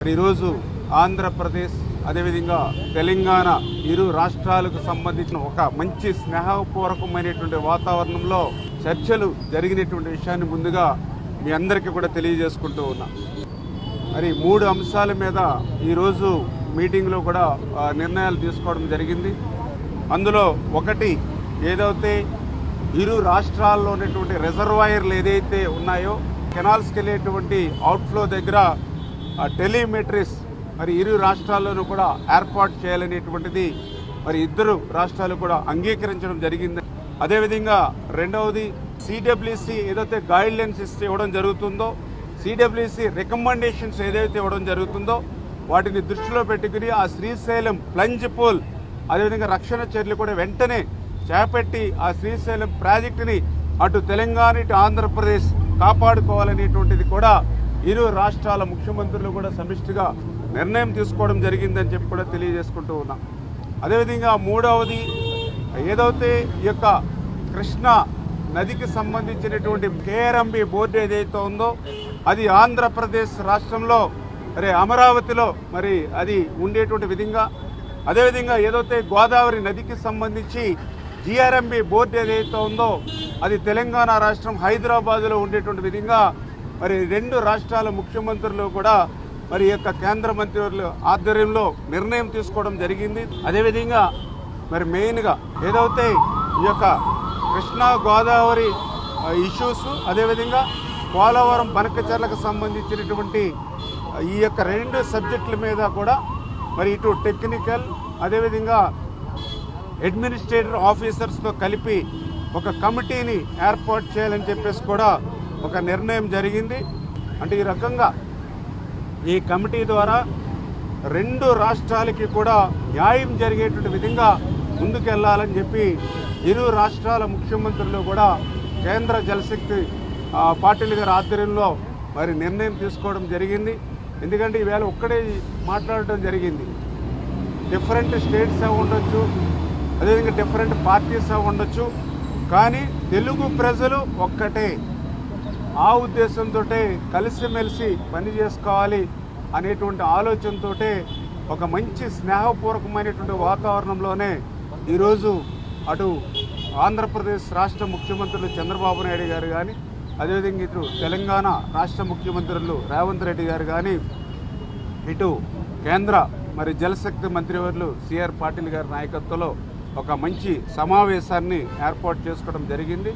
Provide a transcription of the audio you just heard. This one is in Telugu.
మరి ఈరోజు ఆంధ్రప్రదేశ్ అదేవిధంగా తెలంగాణ ఇరు రాష్ట్రాలకు సంబంధించిన ఒక మంచి స్నేహపూర్వకమైనటువంటి వాతావరణంలో చర్చలు జరిగినటువంటి విషయాన్ని ముందుగా మీ అందరికీ కూడా తెలియజేసుకుంటూ ఉన్నా. మరి మూడు అంశాల మీద ఈరోజు మీటింగ్లో కూడా నిర్ణయాలు తీసుకోవడం జరిగింది. అందులో ఒకటి ఏదైతే ఇరు రాష్ట్రాల్లో ఉన్నటువంటి రిజర్వాయర్లు ఏదైతే ఉన్నాయో కెనాల్స్కి వెళ్ళేటువంటి అవుట్ఫ్లో దగ్గర టెలిమెట్రీస్ మరి ఇరు రాష్ట్రాల్లోనూ కూడా ఏర్పాటు చేయాలనేటువంటిది మరి ఇద్దరు రాష్ట్రాలు కూడా అంగీకరించడం జరిగింది. అదేవిధంగా రెండవది సిడబ్ల్యూసి ఏదైతే గైడ్ లైన్స్ ఇస్తే ఇవ్వడం జరుగుతుందో సిడబ్ల్యూసి రికమెండేషన్స్ ఏదైతే ఇవ్వడం జరుగుతుందో వాటిని దృష్టిలో పెట్టుకుని ఆ శ్రీశైలం ప్లంజ్ పూల్ అదేవిధంగా రక్షణ చర్యలు కూడా వెంటనే చేపట్టి ఆ శ్రీశైలం ప్రాజెక్టుని అటు తెలంగాణ ఇటు ఆంధ్రప్రదేశ్ కాపాడుకోవాలనేటువంటిది కూడా ఇరు రాష్ట్రాల ముఖ్యమంత్రులు కూడా సమిష్టిగా నిర్ణయం తీసుకోవడం జరిగిందని చెప్పి కూడా తెలియజేసుకుంటూ ఉన్నాం. అదేవిధంగా మూడవది ఏదైతే ఈ యొక్క కృష్ణా నదికి సంబంధించినటువంటి కేఆర్ఎంబి బోర్డు ఏదైతే ఉందో అది ఆంధ్రప్రదేశ్ రాష్ట్రంలో మరి అమరావతిలో మరి అది ఉండేటువంటి విధంగా అదేవిధంగా ఏదైతే గోదావరి నదికి సంబంధించి జిఆర్ఎంబి బోర్డు ఏదైతే ఉందో అది తెలంగాణ రాష్ట్రం హైదరాబాదులో ఉండేటువంటి విధంగా మరి రెండు రాష్ట్రాల ముఖ్యమంత్రులు కూడా మరి యొక్క కేంద్ర మంత్రివర్యుల ఆధ్వర్యంలో నిర్ణయం తీసుకోవడం జరిగింది. అదేవిధంగా మరి మెయిన్గా ఏదైతే ఈ యొక్క కృష్ణా గోదావరి ఇష్యూస్ అదేవిధంగా పోలవరం బనకచర్లకు సంబంధించినటువంటి ఈ యొక్క రెండు సబ్జెక్టుల మీద కూడా మరి ఇటు టెక్నికల్ అదేవిధంగా అడ్మినిస్ట్రేటివ్ ఆఫీసర్స్తో కలిపి ఒక కమిటీని ఏర్పాటు చేయాలని చెప్పేసి కూడా ఒక నిర్ణయం జరిగింది. అంటే ఈ రకంగా ఈ కమిటీ ద్వారా రెండు రాష్ట్రాలకి కూడా న్యాయం జరిగేటువంటి విధంగా ముందుకెళ్ళాలని చెప్పి ఇరు రాష్ట్రాల ముఖ్యమంత్రులు కూడా కేంద్ర జలశక్తి పాటిల్ గారి ఆధ్వర్యంలో మరి నిర్ణయం తీసుకోవడం జరిగింది. ఎందుకంటే ఈవేళ ఒక్కడే మాట్లాడటం జరిగింది. డిఫరెంట్ స్టేట్స్ అవి ఉండొచ్చు అదేవిధంగా డిఫరెంట్ పార్టీస్ అవి ఉండొచ్చు. కానీ తెలుగు ప్రజలు ఒక్కటే. ఆ ఉద్దేశంతో కలిసిమెలిసి పని చేసుకోవాలి అనేటువంటి ఆలోచనతో ఒక మంచి స్నేహపూర్వకమైనటువంటి వాతావరణంలోనే ఈరోజు అటు ఆంధ్రప్రదేశ్ రాష్ట్ర ముఖ్యమంత్రులు చంద్రబాబు నాయుడు గారు కానీ అదేవిధంగా ఇటు తెలంగాణ రాష్ట్ర ముఖ్యమంత్రులు రేవంత్ రెడ్డి గారు కానీ ఇటు కేంద్ర మరి జలశక్తి మంత్రివర్యులు సిఆర్ పాటిల్ గారి నాయకత్వంలో ఒక మంచి సమావేశాన్ని ఏర్పాటు చేసుకోవడం జరిగింది.